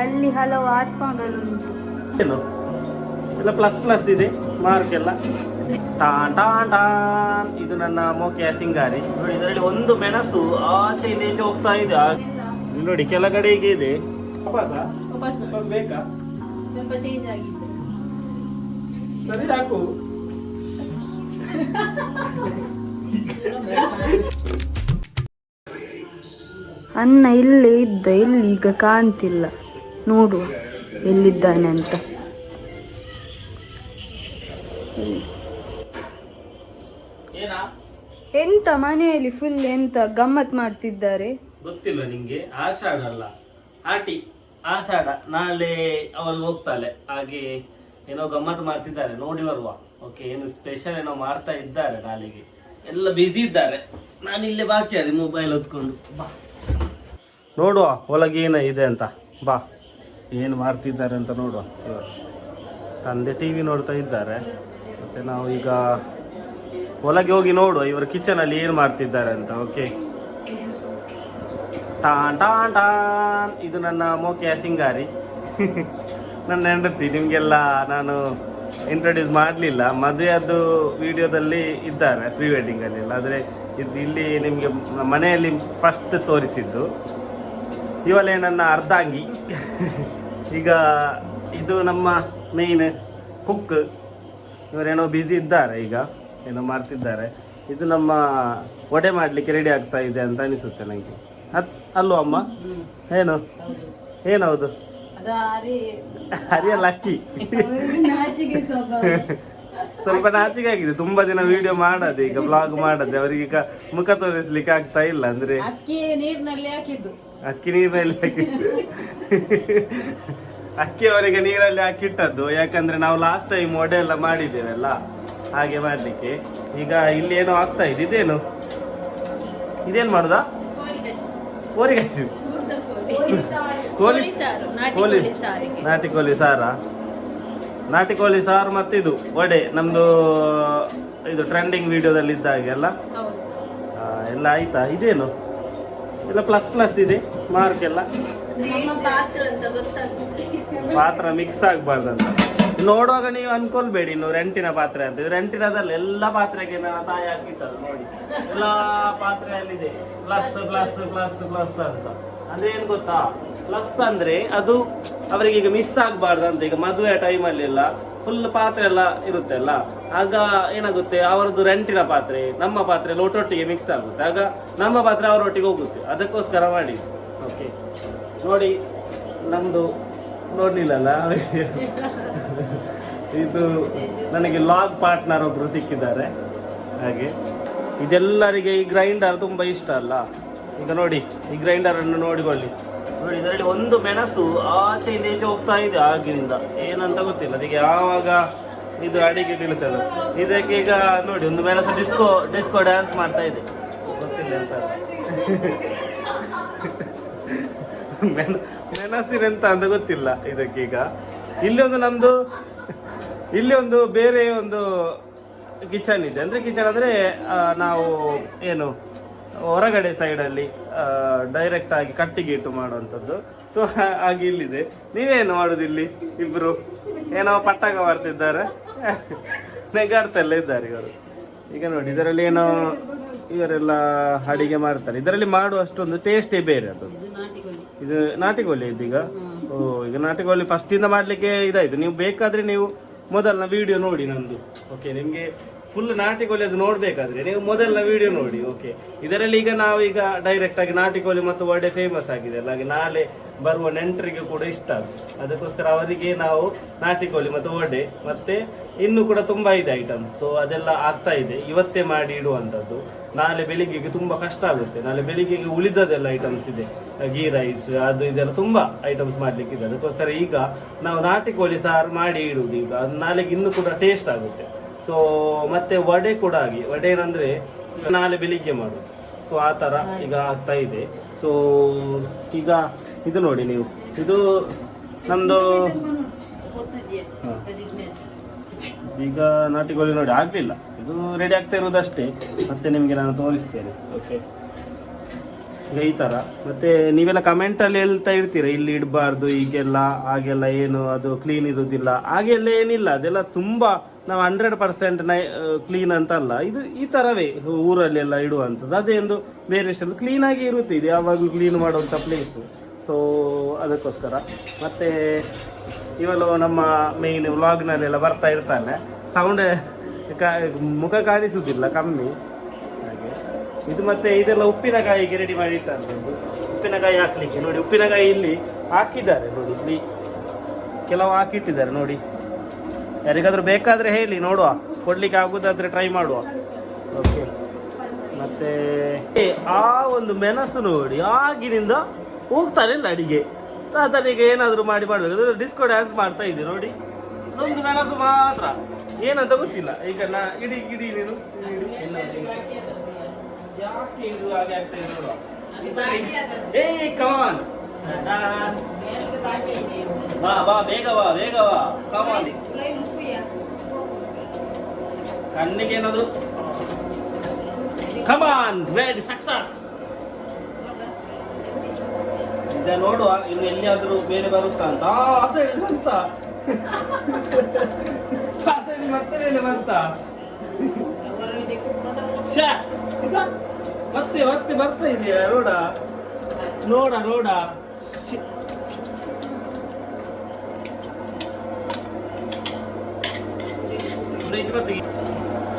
ಅಲ್ಲಿ ಹಲವು ಆತ್ಮಗಳುಂಟು ಏನು? ಎಲ್ಲ ಪ್ಲಸ್ ಪ್ಲಸ್ ಇದೆ ಮಾರ್ಕ್ ಎಲ್ಲ. ಟಾನ್ ಟಾನ್ ಟಾನ್. ಇದು ನನ್ನ ಮೋಕೆಯ ಸಿಂಗಾರಿ. ನೋಡಿ ಇದರಲ್ಲಿ ಒಂದು ಮೆಣಸು ಆಚೆ ಇದೆ ಈಚೆ ಹೋಗ್ತಾ ಇದೆ. ನೋಡಿ ಕೆಳಗಡೆ ಕೆಳಗಡೆಗೆ ಇದೆ. ವಾಪಸ ವಾಪಸ್ ವಾಪಸ್ ಬೇಕಾ? ಸ್ವಲ್ಪ ಚೇಂಜ್ ಆಗಿತ್ತು. ಸರಿ ಹಾಕು. ಅನ್ನ ಇಲ್ಲೇ ಇದ್ದ ಇಲ್ಲಿ ಈಗ ಕಾಣ್ತಿಲ್ಲ. ನೋಡುವ ಎಲ್ಲಿದ್ದಾನೆ ಅಂತ. ಏನಾ? ಎಂತ ಮನೆಯಲ್ಲಿ ಫುಲ್ ಎಂತ ಗಮ್ಮತ್ ಮಾಡ್ತಿದ್ದಾರೆ? ಗೊತ್ತಿಲ್ಲ ನಿಂಗೆ ಆಷಾಢ ಅಲ್ಲ. ಆಟಿ ಆಷಾಢ. ನಾಳೆ ಅವಳು ಹೋಗ್ತಾಳೆ. ಹಾಗೆ ಏನೋ ಗಮ್ಮತ್ ಮಾಡ್ತಿದ್ದಾರೆ. ನೋಡಿ ಬರುವ. ಓಕೆ ಏನು ಸ್ಪೆಷಲ್ ಏನೋ ಮಾಡ್ತಾ ಇದ್ದಾರೆ ನಾಳೆಗೆ. ಎಲ್ಲ ಬ್ಯುಸಿ ಇದ್ದಾರೆ. ನಾನು ಇಲ್ಲೇ ಬಾಕಿ ಅದೇ ಮೊಬೈಲ್ ಹೊತ್ಕೊಂಡು. ಬಾ. ನೋಡುವ ಒಳಗೆ ಏನ ಇದೆ ಅಂತ. ಬಾ. ಏನು ಮಾಡ್ತಿದ್ದಾರೆ ಅಂತ ನೋಡುವ. ತಂದೆ ಟಿ ವಿ ನೋಡ್ತಾ ಇದ್ದಾರೆ. ಮತ್ತೆ ನಾವು ಈಗ ಒಳಗೆ ಹೋಗಿ ನೋಡುವ. ಇವರು ಕಿಚನಲ್ಲಿ ಏನು ಮಾಡ್ತಿದ್ದಾರೆ ಅಂತ. ಓಕೆ ಟಾನ್ ಟಾನ್ ಟಾನ್. ಇದು ನನ್ನ ಮೋಕೆಯ ಸಿಂಗಾರಿ. ನನ್ನ ಹೆಂಡತಿ. ನಿಮಗೆಲ್ಲ ನಾನು ಇಂಟ್ರೊಡ್ಯೂಸ್ ಮಾಡಲಿಲ್ಲ. ಮದುವೆಯದ್ದು ವಿಡಿಯೋದಲ್ಲಿ ಇದ್ದಾರೆ ಪ್ರೀ ಎಲ್ಲ ಆದರೆ ಇದು ಇಲ್ಲಿ ನಿಮಗೆ ಮನೆಯಲ್ಲಿ ಫಸ್ಟ್ ತೋರಿಸಿದ್ದು. ಇವಳೇ ನನ್ನ ಅರ್ಧಾಂಗಿ. ಈಗ ಇದು ನಮ್ಮ ಮೇಯ್ನ್ ಕುಕ್ ಇವರೇನೋ ಬ್ಯುಸಿ ಇದ್ದಾರೆ ಈಗ ಏನೋ ಮಾಡ್ತಿದ್ದಾರೆ. ಇದು ನಮ್ಮ ವಡೆ ಮಾಡಲಿಕ್ಕೆ ರೆಡಿ ಆಗ್ತಾ ಇದೆ ಅಂತ ಅನಿಸುತ್ತೆ ನನಗೆ ಅತ್ ಅಲ್ಲೋ ಅಮ್ಮ? ಏನು? ಏನೌದು? ಅರಿಯಲ್ಲ ಅಕ್ಕಿ. ಸ್ವಲ್ಪ ನಾಚಿಕೆ ಆಗಿದೆ. ತುಂಬಾ ದಿನ ವಿಡಿಯೋ ಮಾಡದೆ ಈಗ ಬ್ಲಾಗ್ ಮಾಡದೆ ಅವರಿಗೆ ಈಗ ಮುಖ ತೋರಿಸ್ಲಿಕ್ಕೆ ಆಗ್ತಾ ಇಲ್ಲ ಅಂದ್ರೆ. ಅಕ್ಕಿ ನೀರಿನಲ್ಲಿ ಹಾಕಿದ್ದು. ಅಕ್ಕಿ ನೀರಿನಲ್ಲಿ ಹಾಕಿ. ಅಕ್ಕಿ ಅವರಿಗೆ ನೀರಲ್ಲಿ ಹಾಕಿಟ್ಟದ್ದು ಯಾಕಂದ್ರೆ ನಾವು ಲಾಸ್ಟ್ ಟೈಮ್ ವಡೆ ಎಲ್ಲ ಮಾಡಿದ್ದೇವಲ್ಲ ಹಾಗೆ ಮಾಡಲಿಕ್ಕೆ. ಈಗ ಇಲ್ಲಿ ಏನೋ ಆಗ್ತಾ ಇದೆ ಇದೇನು? ಇದೇನು ಮಾಡುದಾ? ಕೋರಿಗೆ ಕೋಳಿ ಕೋಳಿ ನಾಟಿ ಕೋಳಿ ಸಾರ? ನಾಟಿ ಕೋಳಿ ಸಾರು ಮತ್ತು ಇದು ವಡೆ ನಮ್ದು ಇದು ಟ್ರೆಂಡಿಂಗ್ ವಿಡಿಯೋದಲ್ಲಿ ಇದ್ದ ಹಾಗೆ ಅಲ್ಲ? ಎಲ್ಲ ಆಯ್ತಾ? ಇದೇನು? ಎಲ್ಲ ಪ್ಲಸ್ ಪ್ಲಸ್ ಇದೆ ಮಾರ್ಕ್ ಎಲ್ಲ? ಪಾತ್ರ ಮಿಕ್ಸ್ ಆಗ್ಬಾರ್ದು ಅಂತ. ನೋಡುವಾಗ ನೀವು ಅನ್ಕೊಳ್ಬೇಡಿ ಇನ್ನು ರೆಂಟಿನ ಪಾತ್ರೆ ಅಂತ. ಇದು ರೆಂಟಿನದಲ್ಲಿ ಎಲ್ಲ ಪಾತ್ರೆಗೆ ನನ್ನ ತಾಯಿ ಹಾಕಿತ್ತಲ್ಲ ನೋಡಿ. ಎಲ್ಲ ಪಾತ್ರೆಯಲ್ಲಿದೆ. ಪ್ಲಸ್ ಪ್ಲಸ್ ಪ್ಲಸ್ ಪ್ಲಸ್ ಅಂತ. ಅದೇನು ಗೊತ್ತಾ? ಪ್ಲಸ್ ಅಂದ್ರೆ ಅದು ಅವರಿಗೆ ಈಗ ಮಿಸ್ ಆಗಬಾರ್ದು ಅಂತ. ಈಗ ಮದುವೆ ಟೈಮಲ್ಲಿ ಎಲ್ಲ ಫುಲ್ ಪಾತ್ರೆ ಎಲ್ಲ ಇರುತ್ತೆ ಅಲ್ಲ? ಆಗ ಏನಾಗುತ್ತೆ? ಅವರದ್ದು ರೆಂಟಿನ ಪಾತ್ರೆ, ನಮ್ಮ ಪಾತ್ರೆ ಲೋಟೊಟ್ಟಿಗೆ ಮಿಕ್ಸ್ ಆಗುತ್ತೆ. ಆಗ ನಮ್ಮ ಪಾತ್ರೆ ಅವರೊಟ್ಟಿಗೆ ಹೋಗುತ್ತೆ. ಅದಕ್ಕೋಸ್ಕರ ಮಾಡಿ ನೋಡಿ ನಮ್ದು ನೋಡ್ಲಿಲ್ಲಲ್ಲ? ಇದು ನನಗೆ ಲಾಗ್ ಪಾರ್ಟ್ನರ್ ಒಬ್ರು ಸಿಕ್ಕಿದ್ದಾರೆ. ಹಾಗೆ. ಇದೆಲ್ಲರಿಗೆ ಈ ಗ್ರೈಂಡರ್ ತುಂಬ ಇಷ್ಟ ಅಲ್ಲ? ಈಗ ನೋಡಿ, ಈ ಗ್ರೈಂಡರ್ ಅನ್ನು ನೋಡಿಕೊಳ್ಳಿ. ನೋಡಿ, ಇದರಲ್ಲಿ ಒಂದು ಮೆಣಸು ಆಚೆ ಈಚೆ ಹೋಗ್ತಾ ಇದೆ ಆಗಿನಿಂದ. ಏನಂತ ಗೊತ್ತಿಲ್ಲ. ಅದಕ್ಕೆ ಯಾವಾಗ ಇದು ಅಡಿಗೆ ಬೀಳುತ್ತದೆ. ಇದಕ್ಕೆ ಈಗ ನೋಡಿ, ಒಂದು ಮೆಣಸು ಡಿಸ್ಕೋ ಡಿಸ್ಕೋ ಡ್ಯಾನ್ಸ್ ಮಾಡ್ತಾ ಇದೆ. ಗೊತ್ತಿಲ್ಲ ಅಂತ ಮೆಣ ಮೆಣಸಿನೆಂತ ಅಂತ ಗೊತ್ತಿಲ್ಲ ಇದಕ್ಕೀಗ. ಇಲ್ಲಿ ಒಂದು ನಮ್ದು ಇಲ್ಲಿ ಒಂದು ಬೇರೆ ಒಂದು ಕಿಚನ್ ಇದೆ. ಅಂದ್ರೆ ಕಿಚನ್ ಅಂದ್ರೆ ನಾವು ಏನು, ಹೊರಗಡೆ ಸೈಡಲ್ಲಿ ಡೈರೆಕ್ಟ್ ಆಗಿ ಕಟ್ಟಿಗೆ ಇಟ್ಟು ಮಾಡುವಂಥದ್ದು. ಸೊ ಹಾಗೆ ಇಲ್ಲಿದೆ. ನೀವೇನು ಮಾಡುದು ಇಲ್ಲಿ ಇಬ್ರು? ಏನೋ ಪಟ್ಟಕ ಮಾಡ್ತಿದ್ದಾರೆ. ನೆಗಾಡ್ತೆಲ್ಲ ಇದ್ದಾರೆ ಇವರು. ಈಗ ನೋಡಿ, ಇದರಲ್ಲಿ ಏನೋ ಇವರೆಲ್ಲ ಅಡಿಗೆ ಮಾಡ್ತಾರೆ. ಇದರಲ್ಲಿ ಮಾಡುವಷ್ಟೊಂದು ಟೇಸ್ಟೇ ಬೇರೆ ಅದು. ಇದು ನಾಟಿ ಕೋಳಿ. ಇದು ನಾಟಿ ಕೋಳಿ ಇದೀಗ? ಓ ಈಗ ನಾಟಿ ಕೋಳಿ ಫಸ್ಟ್ ಇಂದ ಮಾಡ್ಲಿಕ್ಕೆ ಇದಾಯ್ತು. ನೀವು ಬೇಕಾದ್ರೆ ನೀವು ಮೊದಲನ ವಿಡಿಯೋ ನೋಡಿ ನಂದು. ಓಕೆ ನಿಮ್ಗೆ ಫುಲ್ ನಾಟಿ ಕೋಳಿ ಅದು ನೋಡ್ಬೇಕಾದ್ರೆ ನೀವು ಮೊದಲನ ವಿಡಿಯೋ ನೋಡಿ. ಓಕೆ ಇದರಲ್ಲಿ ಈಗ ನಾವು ಈಗ ಡೈರೆಕ್ಟ್ ಆಗಿ ನಾಟಿ ಕೋಳಿ ಮತ್ತು ವಡೆ ಫೇಮಸ್ ಆಗಿದೆ. ಅಲ್ಲ ಹಾಗೆ ನಾಳೆ ಬರುವ ನೆಂಟರಿಗೆ ಕೂಡ ಇಷ್ಟ ಅದು ಅದಕ್ಕೋಸ್ಕರ ಅವರಿಗೆ ನಾವು ನಾಟಿ ಕೋಳಿ ಮತ್ತು ವಡೆ ಮತ್ತೆ ಇನ್ನು ಕೂಡ ತುಂಬಾ ಇದೆ ಐಟಮ್ಸ್ ಸೊ ಅದೆಲ್ಲ ಆಗ್ತಾ ಇದೆ. ಇವತ್ತೇ ಮಾಡಿ ಇಡುವಂಥದ್ದು ನಾಳೆ ಬೆಳಿಗ್ಗೆಗೆ ತುಂಬಾ ಕಷ್ಟ ಆಗುತ್ತೆ. ನಾಳೆ ಬೆಳಿಗ್ಗೆಗೆ ಉಳಿದದೆಲ್ಲ ಐಟಮ್ಸ್ ಇದೆ. ಗೀ ರೈಸ್ ಅದು ಇದೆಲ್ಲ ತುಂಬಾ ಐಟಮ್ಸ್ ಮಾಡ್ಲಿಕ್ಕೆ ಇದೆ ಅದಕ್ಕೋಸ್ಕರ ಈಗ ನಾವು ನಾಟಿ ಕೋಳಿ ಸಾರು ಮಾಡಿ ಇಡುವುದು. ಈಗ ಅದು ನಾಳೆಗೆ ಇನ್ನೂ ಕೂಡ ಟೇಸ್ಟ್ ಆಗುತ್ತೆ. ಸೊ ಮತ್ತೆ ವಡೆ ಕೂಡ ಆಗಿ ವಡೆ ಏನಂದ್ರೆ ನಾಳೆ ಬೆಳಿಗ್ಗೆ ಮಾಡೋದು. ಸೊ ಆ ತರ ಈಗ ಆಗ್ತಾ ಇದೆ. ಸೊ ಈಗ ಇದು ನೋಡಿ ನೀವು. ಇದು. ಅದಕ್ಕೆ ಈಗ ನಾಟಿ ಕೋಳಿ ನೋಡಿ ಆಗ್ಲಿಲ್ಲ. ಇದು ರೆಡಿ ಆಗ್ತಾ ಇರೋದಷ್ಟೇ ಮತ್ತೆ ನಿಮಗೆ ನಾನು ತೋರಿಸ್ತೇನೆ. ಓಕೆ ಈಗ ಈ ಥರ ಮತ್ತೆ ನೀವೆಲ್ಲ ಕಮೆಂಟಲ್ಲಿ ಹೇಳ್ತಾ ಇರ್ತೀರ, ಇಲ್ಲಿ ಇಡಬಾರ್ದು, ಈಗೆಲ್ಲ, ಹಾಗೆಲ್ಲ ಏನು, ಅದು ಕ್ಲೀನ್ ಇರುವುದಿಲ್ಲ. ಹಾಗೆಲ್ಲ ಏನಿಲ್ಲ. ಅದೆಲ್ಲ ತುಂಬ ನಾವು ಹಂಡ್ರೆಡ್ ಪರ್ಸೆಂಟ್ ಕ್ಲೀನ್ ಅಂತ ಅಲ್ಲ ಇದು ಈ ಥರವೇ ಊರಲ್ಲೆಲ್ಲ ಇಡುವಂಥದ್ದು. ಅದೇಂದು ಬೇರೆ ಕ್ಲೀನ್ ಕ್ಲೀನಾಗಿ ಇರುತ್ತೆ. ಇದು ಯಾವಾಗಲೂ ಕ್ಲೀನ್ ಮಾಡುವಂಥ ಪ್ಲೇಸು ಸೊ ಅದಕ್ಕೋಸ್ಕರ. ಮತ್ತೆ ಇವೆಲ್ಲ ನಮ್ಮ ಮೇಯ್ನ್ ವ್ಲಾಗ್ನಲ್ಲೆಲ್ಲ ಬರ್ತಾ ಇರ್ತಾನೆ. ಸೌಂಡ್ ಮುಖ ಕಾಣಿಸುವುದಿಲ್ಲ, ಕಮ್ಮಿ. ಹಾಗೆ. ಇದು ಮತ್ತೆ ಇದೆಲ್ಲ ಉಪ್ಪಿನಕಾಯಿಗೆ ರೆಡಿ ಮಾಡಿ ಇಟ್ಟಂಥದ್ದು ಉಪ್ಪಿನಕಾಯಿ ಹಾಕ್ಲಿಕ್ಕೆ. ನೋಡಿ, ಉಪ್ಪಿನಕಾಯಿ ಇಲ್ಲಿ ಹಾಕಿದ್ದಾರೆ, ನೋಡಿ. ಇಲ್ಲಿ ಕೆಲವು ಹಾಕಿಟ್ಟಿದ್ದಾರೆ, ನೋಡಿ. ಯಾರಿಗಾದ್ರೂ ಬೇಕಾದ್ರೆ ಹೇಳಿ, ನೋಡುವ. ಕೊಡ್ಲಿಕ್ಕೆ ಆಗುದಾದ್ರೆ ಟ್ರೈ ಮಾಡುವ. ಓಕೆ ಮತ್ತೆ ಆ ಒಂದು ಮೆಣಸು ನೋಡಿ, ಆಗಿನಿಂದ ಹೋಗ್ತಾರೆ ಇಲ್ಲ ಅಡಿಗೆ. ಅದನಿಗೆ ಏನಾದರೂ ಮಾಡಿ ಮಾಡ್ಬೇಕು. ಡಿಸ್ಕೋ ಡ್ಯಾನ್ಸ್ ಮಾಡ್ತಾ ಇದೆ ನೋಡಿ. ಒಂದು ಮೆಣಸು ಮಾತ್ರ. ಏನಂತ ಗೊತ್ತಿಲ್ಲ. ಈಗ ನಾ ಇಡಿ ಇಡಿ ನೀನು ಯಾಕೆ ಇದು ಹಾಗೆ ಇದೆ ಏ ಕಮಾನ್ ಬಾ ಬಾ, ಬೇಗ ಬಾ ಬೇಗ ಬಾ. ಕಮಾನ್ ಕಣ್ಣಿಗೆ ಏನಾದ್ರು? ಕಮಾನ್ ರೆಡಿ ಸಕ್ಸಸ್ ಈಗ ನೋಡುವ ಇನ್ನು ಎಲ್ಲಿಯಾದ್ರೂ ಬೇರೆ ಬರುತ್ತಾ ಅಂತ. ಆಸೆ ಸೈಡ್ ಮತ್ತೆ ಬಂತ? ಮತ್ತೆ ಮತ್ತೆ ಬರ್ತಾ ಇದೆಯಾ ರೋಡ? ನೋಡ ರೋಡ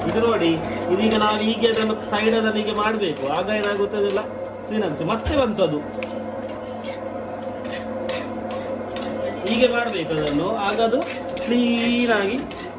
ಇದು ನೋಡಿ, ಇದೀಗ ನಾವು ಹೀಗೆ ಅದನ್ನು ಸೈಡಲ್ಲಿ ಹೀಗೆ ಮಾಡಬೇಕು. ಆಗ ಏನಾಗುತ್ತದಿಲ್ಲ ಕ್ಲೀನ್ ಮತ್ತೆ ಬಂತು ಅದು ಹೀಗೆ ಮಾಡಬೇಕು ಅದನ್ನು. ಆಗ ಅದು ಕ್ಲೀನಾಗಿ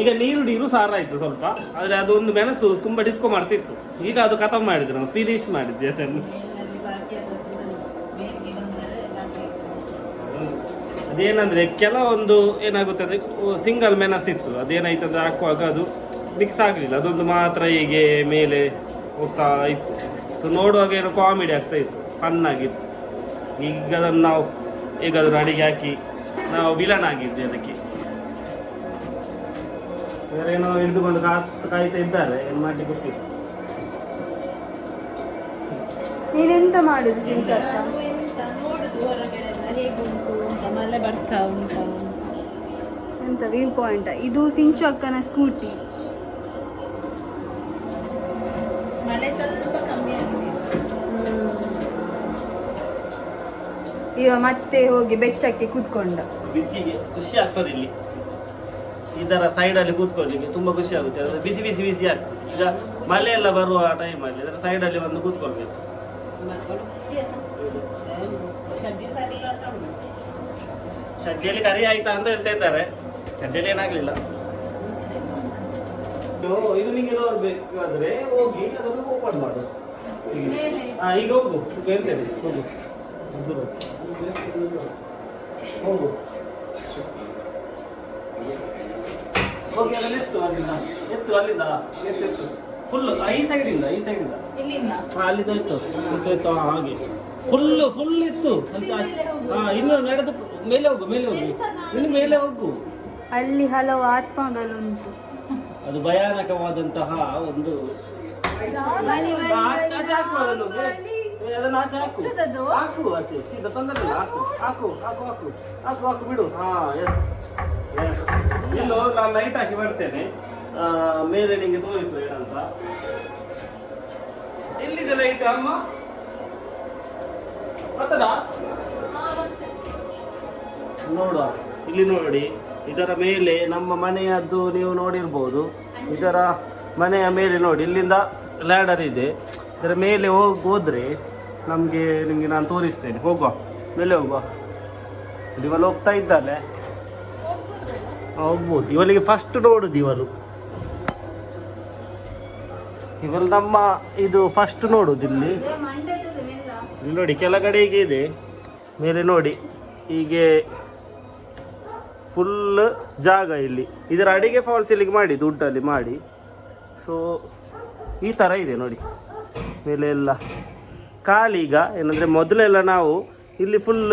ಈಗ ನೀರು ನೀರು ಸಾರಾಯಿತು ಸ್ವಲ್ಪ. ಆದರೆ ಅದೊಂದು ಮೆಣಸು ತುಂಬ ಡಿಸ್ಕೋ ಮಾಡ್ತಿತ್ತು. ಈಗ ಅದು ಖತಮ್ ಮಾಡಿದ್ರು, ನಾವು ಫಿನಿಶ್ ಮಾಡಿದ್ವಿ ಅದನ್ನು. ಅದೇನಂದ್ರೆ ಕೆಲವೊಂದು ಏನಾಗುತ್ತದೆ ಸಿಂಗಲ್ ಮೆಣಸಿತ್ತು ಅದೇನಾಯ್ತಂದ್ರೆ ಹಾಕುವಾಗ ಅದು ಮಿಕ್ಸ್ ಆಗಲಿಲ್ಲ. ಅದೊಂದು ಮಾತ್ರ ಹೀಗೆ ಮೇಲೆ ಹೋಗ್ತಾ ಇತ್ತು. ಸೊ ನೋಡುವಾಗ ಏನೋ ಕಾಮಿಡಿ ಆಗ್ತಾ ಇತ್ತು. ಫನ್ ಆಗಿತ್ತು. ಈಗ ಅದನ್ನು ನಾವು ಹೇಗಾದ್ರೂ ಅಡಿಗೆ ಹಾಕಿ ನಾವು ವಿಲನ್ ಆಗಿದ್ವಿ ಅದಕ್ಕೆ. ಬೇರೇನೋ ಹಿಡಿದುಕೊಂಡು ಕಾಯ್ತಾ ಇದ್ದಾರೆ ಏನು ಮಾಡಲಿಕ್ಕೆ ಗೊತ್ತಿಲ್ಲ. ನೀನೆಂತ ಮಾಡುದು ಸಿಂಚಕ್ಕ? ನೋಡುದು ಹೊರಗಡೆ ಎಲ್ಲ ಹೇಗುಂಟು ಅಂತ ಮಳೆ ಬರ್ತಾ ಉಂಟು? ಎಂತ ವ್ಯೂ ಪಾಯಿಂಟ್? ಇದು ಸಿಂಚು ಅಕ್ಕನ ಸ್ಕೂಟಿ. ಮಳೆ ಸ್ವಲ್ಪ ಕಮ್ಮಿ ಆಗಿದೆ. ಇವ ಮತ್ತೆ ಹೋಗಿ ಬೆಚ್ಚಕ್ಕೆ ಕೂತ್ಕೊಂಡ. ಬಿಸಿಗೆ ಖುಷಿ ಆಗ್ತದೆ ಇಲ್ಲಿ. ಇದರ ಸೈಡಲ್ಲಿ ಕೂತ್ಕೊಳ್ಳಿಕ್ಕೆ ತುಂಬ ಖುಷಿ ಆಗುತ್ತೆ. ಅದು ಬಿಸಿ ಬಿಸಿ ಬಿಸಿ ಆಗ್ತದೆ. ಈಗ ಮಳೆ ಎಲ್ಲ ಬರುವ ಟೈಮಲ್ಲಿ ಅದರ ಸೈಡಲ್ಲಿ ಬಂದು ಕೂತ್ಕೊಳ್ಬೇಕು. ಅಂತ ಕರಿ ಆಯ್ತಾ ಅಂತ ಹೇಳ್ತಾ ಇದ್ದಾರೆ. ಶಡ್ಡಿಯಲ್ಲಿ ಏನಾಗಲಿಲ್ಲ. ಇದು ನಿಮಗೆ ನೋಡ್ಬೇಕಾದ್ರೆ ಹೋಗಿ ಅದನ್ನು ಓಪನ್ ಮಾಡು. ಹಾ, ಈಗ ಹೋಗು. ಹೇಳ್ತೇನೆ ಹೋಗು. ಹೋಗು. ಹೋಗಿ ಅದನ್ನ ಎತ್ತು ಅಲ್ಲಿಂದ ಎತ್ತು ಅಲ್ಲಿಂದ ಎತ್ತು ಎತ್ತು. ಫುಲ್ ಈ ಸೈಡಿಂದ ಈ ಸೈಡಿಂದ ಇತ್ತು ಅಲ್ಲಿಂದ ಇತ್ತು ಇತ್ತು ಇತ್ತು ಹಾ, ಹಾಗೆ. ಫುಲ್ ಫುಲ್ ಇತ್ತು ಅಂತ ಹಾ ಇನ್ನು ನಡೆದು ಮೇಲೆ ಹೋಗು ಮೇಲೆ ಹೋಗಿ. ಇನ್ನು ಮೇಲೆ ಹೋಗು. ಅಲ್ಲಿ ಹಲವು ಆತ್ಮಗಳುಂಟು. ಅದು ಭಯಾನಕವಾದಂತಹ ಒಂದು ಅದನ್ನು. ಆಚೆ ಹಾಕು ಹಾಕು ಆಚೆ ಸೀದಾ ತೊಂದರೆ ಇಲ್ಲ ಹಾಕು ಹಾಕು ಹಾಕು ಹಾಕು ಹಾಕು ಹಾಕು ಬಿಡು. ಹಾ ಎಸ್ ಇಲ್ಲೋ, ನಾನು ಲೈಟ್ ಹಾಕಿ ಬರ್ತೇನೆ. ಮೇಲೆ ನಿಮಗೆ ತೋರಿಸು ಏನಂತ. ಎಲ್ಲಿದೆ ಲೈಟ್ ಅಮ್ಮ? ಬರ್ತದಾ? ನೋಡುವ. ಇಲ್ಲಿ ನೋಡಿ, ಇದರ ಮೇಲೆ ನಮ್ಮ ಮನೆಯದ್ದು ನೀವು ನೋಡಿರ್ಬೋದು. ಇದರ ಮನೆಯ ಮೇಲೆ ನೋಡಿ, ಇಲ್ಲಿಂದ ಲ್ಯಾಡರ್ ಇದೆ. ಇದರ ಮೇಲೆ ಹೋಗಿ ನಮಗೆ ನಿಮಗೆ ನಾನು ತೋರಿಸ್ತೇನೆ. ಹೋಗುವ. ಮೇಲೆ ಹೋಗುವ. ಇವಾಗ ಹೋಗ್ತಾ ಇದ್ದಾಳೆ. ಆ, ಹೋಗ್ಬೋದು ಇವಳಿಗೆ ಫಸ್ಟ್ ನೋಡುದು ಇವಳು ಇವಳು ನಮ್ಮ ಇದು ಫಸ್ಟ್ ನೋಡುದು ಇಲ್ಲಿ. ನೋಡಿ ಹೀಗೆ ಇದೆ. ಮೇಲೆ ನೋಡಿ ಹೀಗೆ ಫುಲ್ ಜಾಗ ಇಲ್ಲಿ. ಇದರ ಅಡಿಗೆ ಫಾಲ್ಸ್ ಇಲ್ಲಿಗೆ ಮಾಡಿ ದುಡ್ಡಲ್ಲಿ ಮಾಡಿ. ಸೊ ಈ ಥರ ಇದೆ ನೋಡಿ. ಮೇಲೆ ಎಲ್ಲ ಖಾಲಿ ಈಗ. ಏನಂದರೆ ಮೊದಲೆಲ್ಲ ನಾವು ಇಲ್ಲಿ ಫುಲ್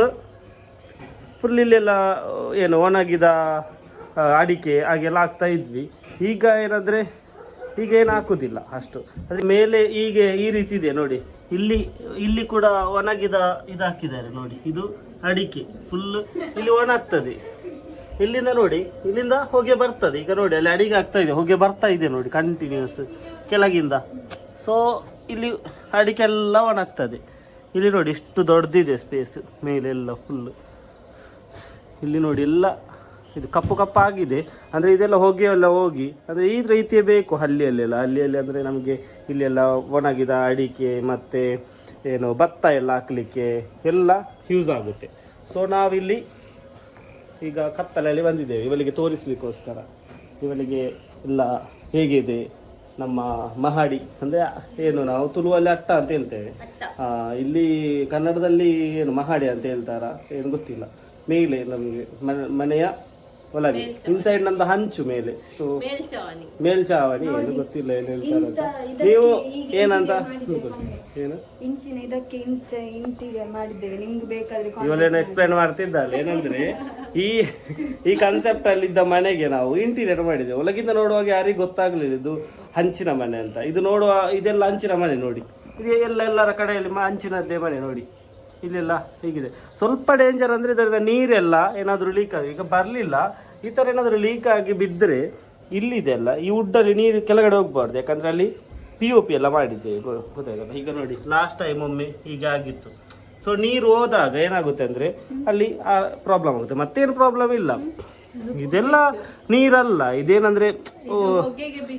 ಫುಲ್ ಇಲ್ಲೆಲ್ಲ ಏನು ಒಣಗಿದ ಅಡಿಕೆ ಹಾಗೆಲ್ಲ ಹಾಕ್ತಾ ಇದ್ವಿ. ಈಗ ಏನಾದರೆ ಈಗ ಏನು ಹಾಕೋದಿಲ್ಲ ಅಷ್ಟು. ಅದ್ರ ಮೇಲೆ ಹೀಗೆ ಈ ರೀತಿ ಇದೆ ನೋಡಿ. ಇಲ್ಲಿ ಇಲ್ಲಿ ಕೂಡ ಒಣಗಿದ ಇದು ಹಾಕಿದ್ದಾರೆ ನೋಡಿ. ಇದು ಅಡಿಕೆ. ಫುಲ್ ಇಲ್ಲಿ ಒಣಗ್ತದೆ. ಇಲ್ಲಿಂದ ನೋಡಿ, ಇಲ್ಲಿಂದ ಹೊಗೆ ಬರ್ತದೆ. ಈಗ ನೋಡಿ, ಅಲ್ಲಿ ಅಡಿಗೆ ಆಗ್ತಾ ಇದೆ. ಹೊಗೆ ಬರ್ತಾ ಇದೆ ನೋಡಿ ಕಂಟಿನ್ಯೂಸ್ ಕೆಳಗಿಂದ. ಸೊ ಇಲ್ಲಿ ಅಡಿಕೆ ಎಲ್ಲ ಒಣಗ್ತದೆ. ಇಲ್ಲಿ ನೋಡಿ, ಇಷ್ಟು ದೊಡ್ಡದಿದೆ ಸ್ಪೇಸ್ ಮೇಲೆಲ್ಲ ಫುಲ್ಲು ಇಲ್ಲಿ ನೋಡಿ, ಎಲ್ಲ ಇದು ಕಪ್ಪು ಕಪ್ಪಾಗಿದೆ. ಅಂದರೆ ಇದೆಲ್ಲ ಹೊಗೆ ಎಲ್ಲ ಹೋಗಿ ಅಂದರೆ ಈ ರೀತಿಯೇ ಬೇಕು ಹಳ್ಳಿಯಲ್ಲೆಲ್ಲ ಹಳ್ಳಿಯಲ್ಲಿ ಅಂದರೆ ನಮಗೆ ಇಲ್ಲೆಲ್ಲ ಒಣಗಿದ ಅಡಿಕೆ ಮತ್ತು ಏನು ಭತ್ತ ಎಲ್ಲ ಹಾಕಲಿಕ್ಕೆ ಎಲ್ಲ ಯೂಸ್ ಆಗುತ್ತೆ. ಸೊ ನಾವಿಲ್ಲಿ ಈಗ ಕತ್ತಲಲ್ಲಿ ಬಂದಿದ್ದೇವೆ. ಇವಳಿಗೆ ತೋರಿಸಲಿಕ್ಕೋಸ್ಕರ. ಇವಳಿಗೆ ಎಲ್ಲ ಹೇಗಿದೆ? ನಮ್ಮ ಮಹಡಿ ಅಂದರೆ ಏನು ನಾವು ತುಳುವಲ್ಲಿ ಅಟ್ಟ ಅಂತ ಹೇಳ್ತೇವೆ. ಇಲ್ಲಿ ಕನ್ನಡದಲ್ಲಿ ಏನು ಮಹಡಿ ಅಂತ ಹೇಳ್ತಾರ? ಏನು ಗೊತ್ತಿಲ್ಲ. ಮೇಲೆ ನಮಗೆ ಮನೆ- ಮನೆಯ ಒಳಗೆ ಇನ್ಸೈಡ್ ನಂದು ಹಂಚು ಮೇಲೆ. ಸೊ ಮೇಲ್ಚಾವಣಿ. ಏನು ಗೊತ್ತಿಲ್ಲ ಏನು ಹೇಳ್ತಾರೆ ಅಂತ. ನೀವು ಏನಂತ ಏನು? ಇಂಚಿನ ಇದಕ್ಕೆ ಇಂಚ ಇಂಟಿಗೆ ಮಾಡಿದ್ದೇವೆ. ನಿಮ್ಗೆ ಬೇಕಾದ್ರೆ ಇವಳೇನು ಎಕ್ಸ್ಪ್ಲೈನ್ ಮಾಡ್ತಿದ್ದಾಳೆ. ಏನಂದ್ರೆ ಈ ಈ ಕಾನ್ಸೆಪ್ಟ್ ಅಲ್ಲಿ ಇದ್ದ ಮನೆಗೆ ನಾವು ಇಂಟೀರಿಯರ್ ಮಾಡಿದ್ದೇವೆ. ಒಳಗಿಂದ ನೋಡುವಾಗ ಯಾರಿಗೂ ಗೊತ್ತಾಗ್ಲಿಲ್ಲ. ಇದು ಹಂಚಿನ ಮನೆ ಅಂತ. ಇದು ನೋಡುವ ಇದೆಲ್ಲ ಹಂಚಿನ ಮನೆ ನೋಡಿ. ಇದು ಎಲ್ಲ ಎಲ್ಲರ ಕಡೆಯಲ್ಲಿ ಮ- ಹಂಚಿನದ್ದೇ ಮನೆ ನೋಡಿ. ಇಲ್ಲೆಲ್ಲ ಹೀಗಿದೆ. ಸ್ವಲ್ಪ ಡೇಂಜರ್ ಅಂದ್ರೆ ಇದರಿಂದ ನೀರೆಲ್ಲ ಏನಾದರೂ ಲೀಕ್ ಆಗಿ ಈಗ ಬರಲಿಲ್ಲ. ಈ ಥರ ಏನಾದರೂ ಲೀಕ್ ಆಗಿ ಬಿದ್ದರೆ ಇಲ್ಲಿದೆ ಅಲ್ಲ ಈ ವುಡ್ಡಲ್ಲಿ ನೀರು ಕೆಳಗಡೆ ಹೋಗ್ಬಾರ್ದು. ಯಾಕಂದ್ರೆ ಅಲ್ಲಿ ಪಿ ಒ ಪಿ ಎಲ್ಲ ಮಾಡಿದ್ದೆ. ಗೊ- ಗೊತ್ತಾಯ್ತಲ್ಲ? ಈಗ ನೋಡಿ ಲಾಸ್ಟ್ ಟೈಮ್ ಒಮ್ಮೆ ಹೀಗೆ ಆಗಿತ್ತು. ಸೊ ನೀರು ಹೋದಾಗ ಏನಾಗುತ್ತೆ ಅಂದ್ರೆ ಅಲ್ಲಿ ಆ ಪ್ರಾಬ್ಲಮ್ ಆಗುತ್ತೆ. ಮತ್ತೇನು ಪ್ರಾಬ್ಲಮ್ ಇಲ್ಲ. ಇದೆಲ್ಲ ನೀರಲ್ಲ. ಇದೇನಂದ್ರೆ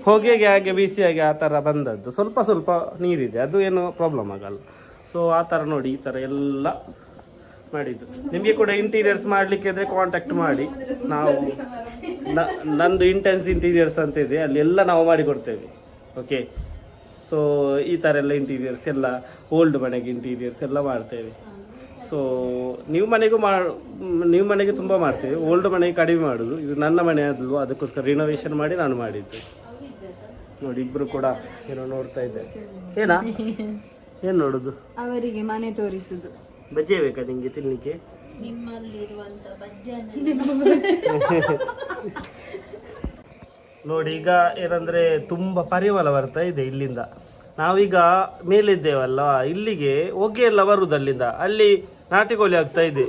ಹೊಗೆಗೆ ಹಾಗೆ ಬಿಸಿಯಾಗಿ ಆ ಥರ ಬಂದದ್ದು. ಸ್ವಲ್ಪ ಸ್ವಲ್ಪ ನೀರಿದೆ. ಅದು ಏನು ಪ್ರಾಬ್ಲಮ್ ಆಗಲ್ಲ. ಸೊ ಆ ಥರ ನೋಡಿ, ಈ ಥರ ಎಲ್ಲ ಮಾಡಿದ್ದು. ನಿಮಗೆ ಕೂಡ ಇಂಟೀರಿಯರ್ಸ್ ಮಾಡಲಿಕ್ಕೆ ಇದ್ರೆ ಕಾಂಟ್ಯಾಕ್ಟ್ ಮಾಡಿ. ನಾವು ನಂದು ಇಂಟೆನ್ಸ್ ಇಂಟೀರಿಯರ್ಸ್ ಅಂತ ಇದೆ, ಅಲ್ಲಿ ಎಲ್ಲ ನಾವು ಮಾಡಿಕೊಡ್ತೇವೆ ಓಕೆ ಸೊ ಈ ಥರ ಎಲ್ಲ ಇಂಟೀರಿಯರ್ಸ್ ಎಲ್ಲ ಓಲ್ಡ್ ಮನೆಗೆ ಇಂಟೀರಿಯರ್ಸ್ ಎಲ್ಲ ಮಾಡ್ತೇವೆ. ಸೊ ನೀವು ಮನೆಗೂ ಮಾ ನೀವು ಮನೆಗೆ ತುಂಬ ಮಾಡ್ತೇವೆ. ಓಲ್ಡ್ ಮನೆಗೆ ಕಡಿಮೆ ಮಾಡೋದು. ಇದು ನನ್ನ ಮನೆ ಅದು ಅದಕ್ಕೋಸ್ಕರ ರಿನೋವೇಷನ್ ಮಾಡಿ ನಾನು ಮಾಡಿದ್ದು. ನೋಡಿ ಇಬ್ಬರು ಕೂಡ ಏನೋ ನೋಡ್ತಾ ಇದ್ದೆ ಏನಾ? ಏನು ನೋಡುದು? ಅವರಿಗೆ ಮನೆ ತೋರಿಸುದು. ಬಜ್ಜೆ ಬೇಕಾ ನಿಂಗೆ ತಿನ್ಲಿಕ್ಕೆ? ನಿಮ್ಮಲ್ಲಿರುವಂತ ಬಜ್ಜನ ನೋಡಿ ಈಗ ಏನಂದ್ರೆ ತುಂಬಾ ಪರಿಮಳ ಬರ್ತಾ ಇದೆ ಇಲ್ಲಿಂದ. ನಾವೀಗ ಮೇಲಿದ್ದೇವಲ್ಲ ಇಲ್ಲಿಗೆ ಹೊಗೆ ಎಲ್ಲ ಬರುದು ಅಲ್ಲಿಂದ. ಅಲ್ಲಿ ನಾಟಿಕೋಳಿ ಆಗ್ತಾ ಇದೆ.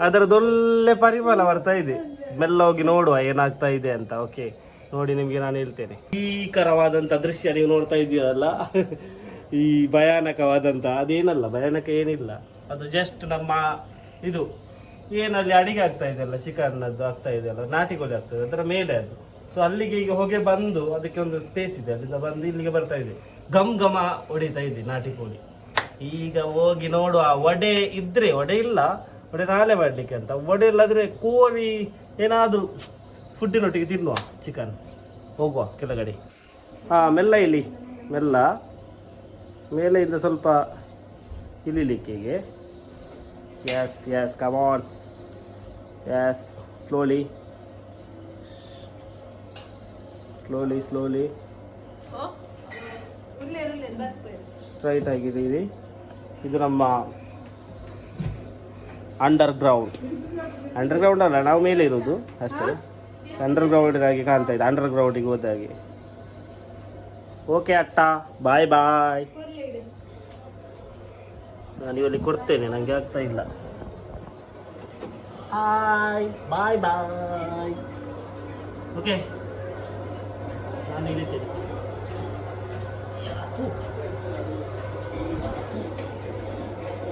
ಅದರದೊಳ್ಳೆ ಪರಿಮಳ ಬರ್ತಾ ಇದೆ. ಮೆಲ್ಲ ಹೋಗಿ ನೋಡುವ ಏನಾಗ್ತಾ ಇದೆ ಅಂತ. ಓಕೆ ನೋಡಿ ನಿಮ್ಗೆ ನಾನು ಹೇಳ್ತೇನೆ. ಭೀಕರವಾದಂತ ದೃಶ್ಯ ನೀವು ನೋಡ್ತಾ ಇದೀರಲ್ಲ. ಈ ಭಯಾನಕವಾದಂತ ಅದೇನಲ್ಲ, ಭಯಾನಕ ಏನಿಲ್ಲ. ಅದು ಜಸ್ಟ್ ನಮ್ಮ ಇದು, ಏನಲ್ಲಿ ಅಡಿಗೆ ಆಗ್ತಾ ಇದೆಯಲ್ಲ, ಚಿಕನ್ನದ್ದು ಆಗ್ತಾ ಇದೆಯಲ್ಲ ನಾಟಿಕೋಳಿ ಆಗ್ತದೆ, ಅದರ ಮೇಲೆ ಅದು. ಸೊ ಅಲ್ಲಿಗೆ ಈಗ ಹೊಗೆ ಬಂದು ಅದಕ್ಕೆ ಒಂದು ಸ್ಪೇಸ್ ಇದೆ, ಅಲ್ಲಿಂದ ಬಂದು ಇಲ್ಲಿಗೆ ಬರ್ತಾ ಇದೆ. ಗಮ್ ಘಮ ಹೊಡಿತಾ ಇದೆ ನಾಟಿ ಕೋಳಿ. ಈಗ ಹೋಗಿ ನೋಡುವ ವಡೆ ಇದ್ರೆ, ವಡೆ ಇಲ್ಲ, ವಡೆ ನಾಳೆ ಮಾಡ್ಲಿಕ್ಕೆ ಅಂತ. ವಡೆ ಇಲ್ಲದ್ರೆ ಕೋಳಿ ಏನಾದ್ರೂ ಫುಡ್ಡಿನೊಟ್ಟಿಗೆ ತಿನ್ನುವ ಚಿಕನ್ ಹೋಗುವ, ಕೆಳಗಡೆ. ಹಾ ಮೆಲ್ಲ ಇಲ್ಲಿ, ಮೆಲ್ಲ. ಮೇಲೆಯಿಂದ ಸ್ವಲ್ಪ ಇಳಿಲಿಕ್ಕೆಗೆ. Yes yes come on yes slowly slowly slowly straight ಆಗಿದೆ ಇದು ಇದು ನಮ್ಮ ಅಂಡರ್ ಗ್ರೌಂಡ್ ಅಂಡರ್ ಗ್ರೌಂಡ್ ಅಲ್ಲ ನಾವು ಮೇಲೆ ಇರೋದು ಅಷ್ಟೇ. ಅಂಡರ್ ಗ್ರೌಂಡ್ ಆಗಿ ಕಾಣ್ತಾ ಇದೆ ಅಂಡರ್ ಗ್ರೌಂಡಿಗೆ ಹೋದಾಗೆ. ಓಕೆ ಅಟ್ಟ ಬಾಯ್ ಬಾಯ್ ನಾನು ಇವಲ್ಲಿ ಕೊಡ್ತೇನೆ ನನಗೆ ಆಗ್ತಾ ಇಲ್ಲ. ಹಾಯ್ ಬಾಯ್ ಬಾಯ್ ಓಕೆ ನಾನು ಇಳಿತೇನೆ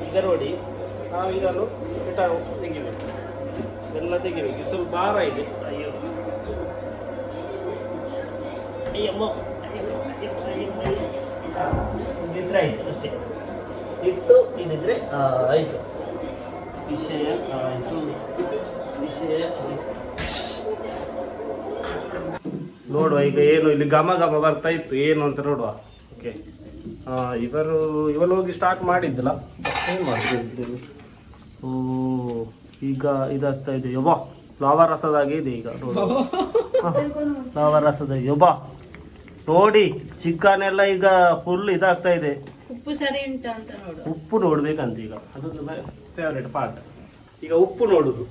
ಈಗ ನೋಡಿ ನಾವು ಇದನ್ನು ರಿಟರ್ನ್ ತೆಗಿಬೇಕು ಎಲ್ಲ ತೆಗಿಬೇಕು ಸ್ವಲ್ಪ ಭಾರ ಇದೆ. ಅಯ್ಯೋ. ಅಯ್ಯಮ್ಮ ಇದಿದ್ರೆ ಇಟ್ಟು ಇದಿದ್ರೆ ಆಯಿತು. ವಿಷಯ ಆಯಿತು ವಿಷಯ. ನೋಡುವ, ಈಗ ಏನು, ಇಲ್ಲಿ ಘಮ ಘಮ ಬರ್ತಾ ಇತ್ತು, ಏನು ಅಂತ ನೋಡುವ. ಓಕೆ. ಇವರು ಇವಳು ಹೋಗಿ ಸ್ಟಾರ್ಟ್ ಮಾಡಿದ್ದಲ್ಲ. ಏನು ಮಾಡ್ತಿದ್ರು ಓ, ಈಗ ಇದಾಗ್ತಾ ಇದೆ. ಯವ್ವ ಫ್ಲವರ್ ರಸದಾಗೆ ಇದೆ ಈಗ ಫ್ಲವರ್ ರಸದ ಯೊಬ್ಬ ನೋಡಿ, ಚಿಕ್ಕನೆಲ್ಲ ಈಗ ಫುಲ್ ಇದಾಗ್ತಾ ಇದೆ. ಉಪ್ಪು ಸರಿ ಉಂಟು ಅಂತ ನೋಡು ಉಪ್ಪು ನೋಡ್ಬೇಕಂತ ಈಗ. ಅದೊಂದು ಫೇವರೇಟ್ ಪಾರ್ಟ್ ಈಗ ಉಪ್ಪು ನೋಡುದು.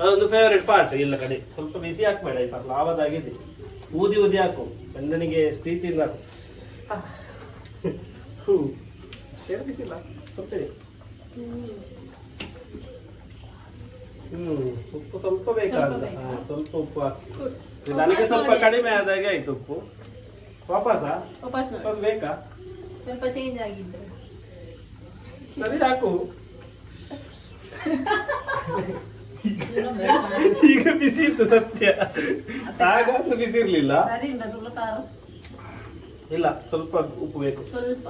ಅದೊಂದು ಫೇವರೇಟ್ ಪಾರ್ಟ್ ಎಲ್ಲ ಕಡೆ ಸ್ವಲ್ಪ ಬಿಸಿ ಹಾಕ್ಬೇಡ ಆಯ್ತಾ ಲಾವದಾಗಿದೆ. ಊದಿ ಊದಿ ಹಾಕು. ಗಂಡನಿಗೆ ಪ್ರೀತಿಯಿಂದ ಹಾಕು ಹ್ಞೂ. ಬಿಸಿಲ್ಲ ಸ್ವಲ್ಪ. ಹ್ಮ್ ಉಪ್ಪು ಸ್ವಲ್ಪ ಬೇಕಾಗಲ್ಲ ಬೇಕಾ? ಹಾ, ಸ್ವಲ್ಪ ಉಪ್ಪು ಹಾಕಿ. ನನಗೆ ಸ್ವಲ್ಪ ಕಡಿಮೆ ಆದಾಗೆ ಆಯ್ತು ಉಪ್ಪು. ವಾಪಸ ವಾಪಸ್ ನೋಡು. ವಾಪಸ್ ಬೇಕಾ? ಸ್ವಲ್ಪ ಚೇಂಜ್ ಆಗಿದ್ರು. ಸರಿ ಹಾಕು. ಈಗ ಬಿಸಿ ಇತ್ತು ಸತ್ಯ. ಆಗ ಬಿಸಿ ಇರ್ಲಿಲ್ಲ. ಸರಿ ಉಂಟು ಸ್ವಲ್ಪ ಖಾರ ಇಲ್ಲ ಸ್ವಲ್ಪ ಉಪ್ಪು ಬೇಕು. ಸ್ವಲ್ಪ.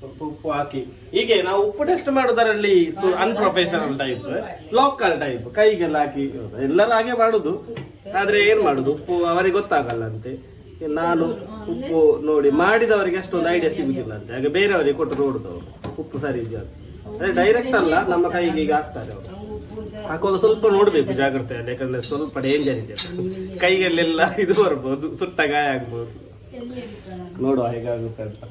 ಸ್ವಲ್ಪ ಉಪ್ಪು ಹಾಕಿ. ಹೀಗೆ ನಾವು ಉಪ್ಪು ಟೆಸ್ಟ್ ಮಾಡೋದರಲ್ಲಿ ಅನ್ಪ್ರೊಫೆಷನಲ್ ಟೈಪ್ ಲೋಕಲ್ ಟೈಪ್ ಕೈಗೆಲ್ಲ ಹಾಕಿ ಎಲ್ಲರೂ ಹಾಗೆ ಮಾಡುದು. ಆದ್ರೆ ಏನ್ ಮಾಡುದು? ಉಪ್ಪು ಅವರಿಗೆ ಗೊತ್ತಾಗಲ್ಲ ಅಂತೆ. ನಾನು ಉಪ್ಪು ನೋಡಿ ಮಾಡಿದವರಿಗೆ ಅಷ್ಟೊಂದು ಐಡಿಯಾ ಸಿಗುದಿಲ್ಲ ಅಂತ ಹಾಗೆ ಬೇರೆಯವರಿಗೆ ಕೊಟ್ಟು ನೋಡುದವರು. ಅವರು ಉಪ್ಪು ಸರಿ ಇದೆಯಾ. ಅದೇ ಡೈರೆಕ್ಟ್ ಅಲ್ಲ ನಮ್ಮ ಕೈಗೆ ಈಗ ಹಾಕ್ತಾರೆ ಅವರು. ಹಾಕುವಾಗ ಸ್ವಲ್ಪ ನೋಡ್ಬೇಕು ಜಾಗ್ರತೆಯಲ್ಲಿ ಯಾಕಂದ್ರೆ ಸ್ವಲ್ಪ ಡೇಂಜರ್ ಇದೆ. ಕೈಗಲ್ಲೆಲ್ಲ ಇದು ಬರ್ಬೋದು ಸುಟ್ಟ ಗಾಯ ಆಗ್ಬೋದು. ನೋಡುವ ಹೇಗಾಗುತ್ತೆ ಅಂತ.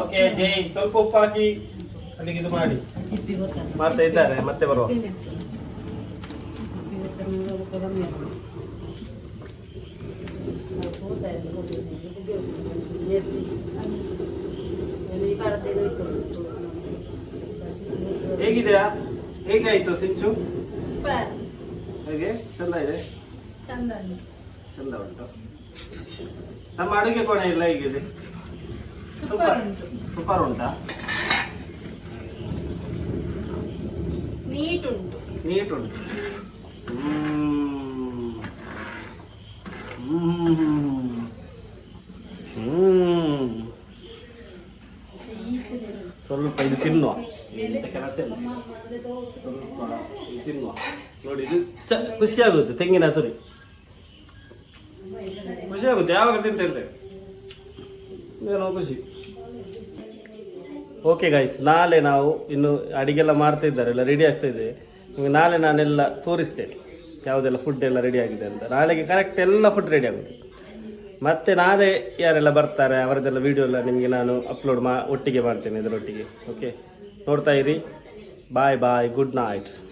ಓಕೆ ಜೈ ಸ್ವಲ್ಪ ಉಪ್ಪು ಹಾಕಿ ಅಲ್ಲಿಗೆ ಇದು ಮಾಡಿ. ಮಾಡ್ತಾ ಇದ್ದಾರೆ ಮತ್ತೆ ಬರುವ ಚಿಪ್ಪಿ ಗೊತ್ತಲ್ಲ, ನೂರು ರೂಪಾಯಿ ಕಮ್ಮಿ ಆಗೋದು. ನಾವು ಹೋಗ್ತಾ ಇದ್ವಿ, ಹೋಗಿದ್ವಿ, ಹೀಗೆ ಹೋಗ್ತಿದ್ವಿ, ನೇರ್ತಿ. ಅಲ್ಲಿ ಈ ಭಾರತದಲ್ಲಿ ಹೋಯ್ತು. ಹೇಗಿದೆಯಾ ಹೇಗಾಯ್ತು ಸಿಂಚು? ಸೂಪರ್ ಹೇಗೆ? ಚಂದ ಇದೆ? ಚಂದ ಉಂಟು. ಚಂದ ಉಂಟು ನಮ್ಮ ಅಡುಗೆ ಕೋಣೆ ಎಲ್ಲ ಹೇಗಿದೆ? ಸೂಪರ್. ಉಂಟು. ಸೂಪರ್ ಉಂಟಾ? ನೀಟ್ ಉಂಟು. ನೀಟ್ ಉಂಟು. ಹ್ಮ್. ಕೆಲಸ ಇಲ್ಲ ತಿನ್ನುವ. ನೋಡಿ ಇದು ಚ ಖುಷಿ ಆಗುತ್ತೆ ತೆಂಗಿನ ತುರಿ. ಖುಷಿ ಆಗುತ್ತೆ ಯಾವಾಗ ತಿಂತಿರ್ತೇವೆ ಏನೋ ಖುಷಿ. ಓಕೆ ಗಾಯ್ಸ್ ನಾಳೆ ನಾವು ಇನ್ನು ಅಡಿಗೆಲ್ಲ ಮಾಡ್ತಾ ಇದ್ದಾರೆ ಎಲ್ಲ ರೆಡಿ ಆಗ್ತಾ ಇದೆ. ನಿಮಗೆ ನಾಳೆ ನಾನೆಲ್ಲ ತೋರಿಸ್ತೇನೆ ಯಾವುದೆಲ್ಲ ಫುಡ್ ಎಲ್ಲ ರೆಡಿ ಆಗಿದೆ ಅಂತ. ನಾಳೆಗೆ ಕರೆಕ್ಟ್ ಎಲ್ಲ ಫುಡ್ ರೆಡಿ ಆಗುತ್ತೆ. ಮತ್ತೆ ನಾಳೆ ಯಾರೆಲ್ಲ ಬರ್ತಾರೆ ಅವರದೆಲ್ಲ ವಿಡಿಯೋ ಎಲ್ಲ ನಿಮಗೆ ನಾನು ಅಪ್ಲೋಡ್ ಮಾ ಒಟ್ಟಿಗೆ ಮಾಡ್ತೇನೆ ಇದರೊಟ್ಟಿಗೆ. ಓಕೆ ನೋಡ್ತಾ ಇರಿ. ಬಾಯ್ ಬಾಯ್ ಗುಡ್ ನೈಟ್